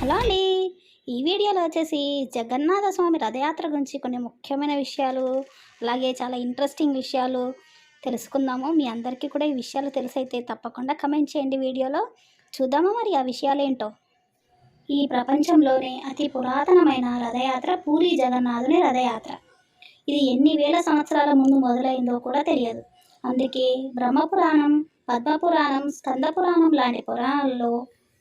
Hello అండి. ఈ వీడియోలో వచ్చేసి జగన్నాథ స్వామి రథయాత్ర గురించి కొన్ని ముఖ్యమైన విషయాలు అలాగే చాలా ఇంట్రెస్టింగ్ విషయాలు తెలుసుకుందాము. మీ అందరికీ కూడా ఈ విషయాలు తెలిసైతే తప్పకుండా కమెంట్ చేయండి వీడియోలో. చూద్దామా మరి ఆ విషయాలు ఏంటో ఈ ప్రపంచంలోనే అతి పురాతనమైన రథయాత్ర పూరి జగన్నాథుని రథయాత్ర. ఇది ఎన్ని వేల సంవత్సరాల ముందు మొదలైందో కూడా తెలియదు. అందుకే బ్రహ్మపురాణం పద్మపురాణం స్కందపురాణం లాంటి పురాణాల్లో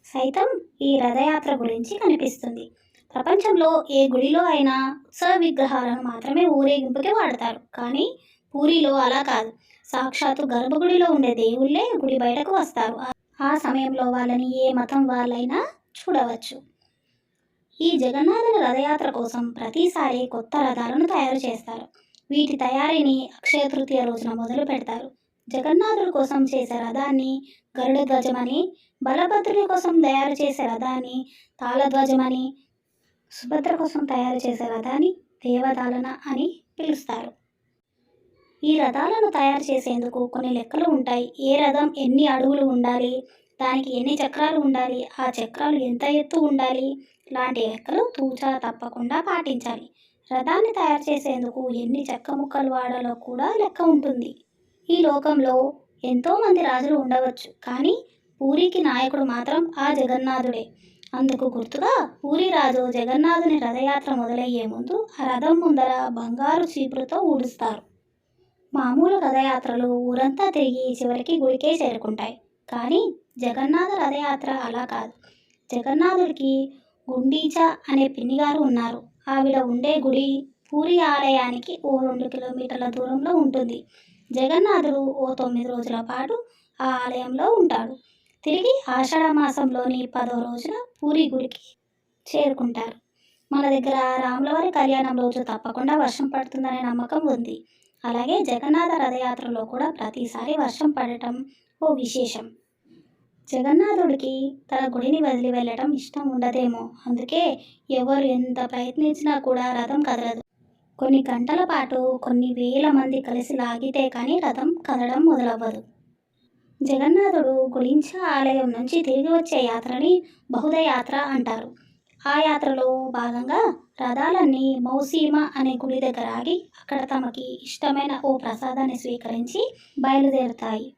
సైతం ఈ రథయాత్ర గురించి కనిపిస్తుంది. ప్రపంచంలో ఏ గుడిలో అయినా ఉత్సవ విగ్రహాలను మాత్రమే ఊరేగింపుకి వాడతారు. కానీ పూరిలో అలా కాదు. సాక్షాత్తు గర్భగుడిలో ఉండే దేవుళ్ళే గుడి బయటకు వస్తారు. ఆ- సమయంలో వాళ్ళని ఏ మతం వాళ్ళైనా చూడవచ్చు. ఈ జగన్నాథుని రథయాత్ర కోసం ప్రతిసారి కొత్త రథాలను తయారు చేస్తారు. వీటి తయారీని అక్షయ తృతీయ రోజున మొదలు పెడతారు జగన్నాథుడి కోసం చేసే రథాన్ని గరుడ ధ్వజమని బలభద్రుని కోసం తయారు చేసే రథాన్ని తాళధ్వజమని సుభద్ర కోసం తయారు చేసే రథాన్ని దేవదాలన అని పిలుస్తారు. ఈ రథాలను తయారు చేసేందుకు కొన్ని లెక్కలు ఉంటాయి. ఏ రథం ఎన్ని అడుగులు ఉండాలి దానికి ఎన్ని చక్రాలు ఉండాలి ఆ చక్రాలు ఎంత ఎత్తు ఉండాలి లాంటి లెక్కలు తూచా తప్పకుండా పాటించాలి. రథాన్ని తయారు చేసేందుకు ఎన్ని చెక్క ముక్కలు వాడాలో కూడా లెక్క ఉంటుంది. ఈ లోకంలో ఎంతోమంది రాజులు ఉండవచ్చు కానీ పూరికి నాయకుడు మాత్రం ఆ జగన్నాథుడే. అందుకు గుర్తుగా పూరి రాజు జగన్నాథుని రథయాత్ర మొదలయ్యే ముందు ఆ రథం ముందర బంగారు చీపులతో ఊడుస్తారు. మామూలు రథయాత్రలు ఊరంతా తిరిగి చివరికి గుడికే చేరుకుంటాయి కానీ జగన్నాథ రథయాత్ర అలా కాదు. జగన్నాథుడికి గుండీచా అనే పిన్నిగారు ఉన్నారు. ఆవిడ ఉండే గుడి పూరి ఆలయానికి ఓ రెండు కిలోమీటర్ల దూరంలో ఉంటుంది. జగన్నాథుడు ఓ తొమ్మిది రోజుల పాటు ఆ ఆలయంలో ఉంటాడు. తిరిగి ఆషాఢ మాసంలోని పదో రోజున పూరి గుడికి చేరుకుంటారు. మన దగ్గర రాములవారి కళ్యాణం రోజు తప్పకుండా వర్షం పడుతుందనే నమ్మకం ఉంది. అలాగే జగన్నాథ రథయాత్రలో కూడా ప్రతిసారి వర్షం పడటం ఓ విశేషం. జగన్నాథుడికి తన గుడిని వదిలి వెళ్ళటం ఇష్టం ఉండదేమో. అందుకే ఎవరు ఎంత ప్రయత్నించినా కూడా రథం కదలదు. కొన్ని గంటల పాటు కొన్ని వేల మంది కలిసి లాగితే కానీ రథం కదలడం మొదలవ్వదు. జగన్నాథుడు గుడించ ఆలయం నుంచి తిరిగి వచ్చే యాత్రని బహుద యాత్ర అంటారు. ఆ యాత్రలో భాగంగా రథాలన్నీ మౌసీమ అనే గుడి దగ్గర ఆగి అక్కడ తమకి ఇష్టమైన ఓ ప్రసాదాన్ని స్వీకరించి బయలుదేరుతాయి.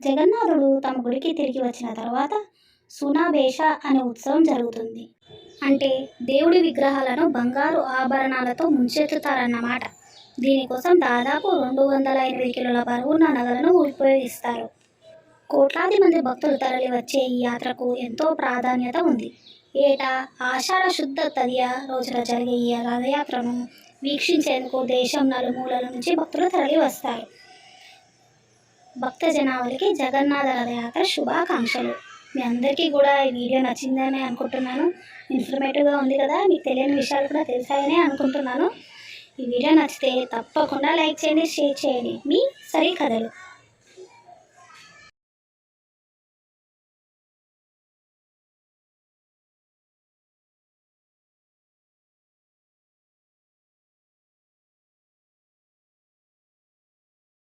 జగన్నాథుడు తమ గుడికి తిరిగి వచ్చిన తర్వాత సునాభేష అనే ఉత్సవం జరుగుతుంది. అంటే దేవుడి విగ్రహాలను బంగారు ఆభరణాలతో ముంచెత్తుతారన్నమాట. దీనికోసం దాదాపు రెండు వందల ఎనిమిది కిలోల బరువున్న నగలను ఉపయోగిస్తారు. కోట్లాది మంది భక్తులు తరలి వచ్చే ఈ యాత్రకు ఎంతో ప్రాధాన్యత ఉంది. ఏటా ఆషాఢ శుద్ధ తదియ రోజున జరిగే ఈ రథయాత్రను వీక్షించేందుకు దేశం నలుమూలల నుంచి భక్తులు తరలి వస్తారు. భక్త జనావళికి జగన్నాథ రథయాత్ర శుభాకాంక్షలు. మీ అందరికీ కూడా ఈ వీడియో నచ్చిందని అనుకుంటున్నాను. ఇన్ఫర్మేటివ్గా ఉంది కదా మీకు తెలియని విషయాలు కూడా తెలిసాయని అనుకుంటున్నాను. ఈ వీడియో నచ్చితే తప్పకుండా లైక్ చేయండి షేర్ చేయండి. మీ సరి కథలు.